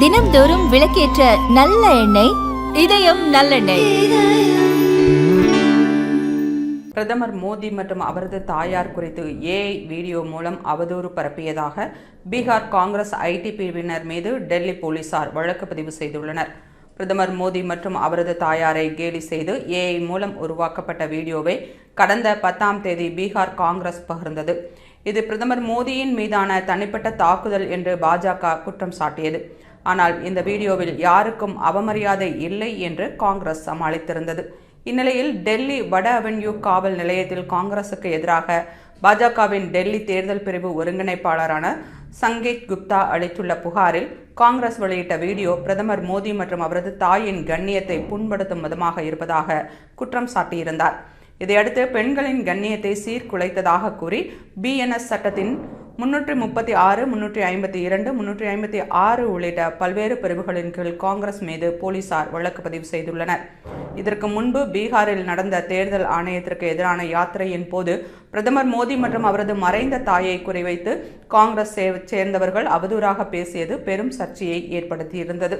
தினம்தோறும் விளக்கேற்ற நல்ல எண்ணெய் இதயம் நல்லெண்ணெய் பிரதமர் மோடி மற்றும் அவரது தாயார் குறித்து ஏஐ வீடியோ மூலம் அவதூறு பரப்பியதாக பீகார் காங்கிரஸ் ஐடி பிரிவினர் மீது டெல்லி போலீசார் வழக்கு பதிவு செய்துள்ளனர். பிரதமர் மோடி மற்றும் அவரது தாயாரை கேலி செய்து ஏஐ மூலம் உருவாக்கப்பட்ட வீடியோவை கடந்த பத்தாம் தேதி பீகார் காங்கிரஸ் பகிர்ந்தது. இது பிரதமர் மோடியின் மீதான தனிப்பட்ட தாக்குதல் என்று பாஜக குற்றம் சாட்டியது. ஆனால் இந்த வீடியோவில் யாருக்கும் அவமரியாதை இல்லை என்று காங்கிரஸ் சமாளித்திருந்தது. இந்நிலையில் டெல்லி வட அவென்யூ காவல் நிலையத்தில் காங்கிரசுக்கு எதிராக பாஜகவின் டெல்லி தேர்தல் பிரிவு ஒருங்கிணைப்பாளரான சங்கீத் குப்தா அளித்துள்ள புகாரில் காங்கிரஸ் வெளியிட்ட வீடியோ பிரதமர் மோடி மற்றும் அவரது தாயின் கண்ணியத்தை புண்படுத்தும் விதமாக இருப்பதாக குற்றம் சாட்டியிருந்தார். இதையடுத்து பெண்களின் கண்ணியத்தை சீர்குலைத்ததாக கூறி பிஎன்எஸ் சட்டத்தின் முன்னூற்றி முப்பத்தி ஆறு முன்னூற்றி ஐம்பத்தி இரண்டு முன்னூற்றி ஐம்பத்தி ஆறு உள்ளிட்ட பல்வேறு பிரிவுகளின் கீழ் காங்கிரஸ் மீது போலீசார் வழக்கு பதிவு செய்துள்ளனர். இதற்கு முன்பு பீகாரில் நடந்த தேர்தல் ஆணையத்திற்கு எதிரான யாத்திரையின் போது பிரதமர் மோடி மற்றும் அவரது மறைந்த தாயை குறிவைத்து காங்கிரஸ் சேர்ந்தவர்கள் அவதூறாக பேசியது பெரும் சர்ச்சையை ஏற்படுத்தியிருந்தது.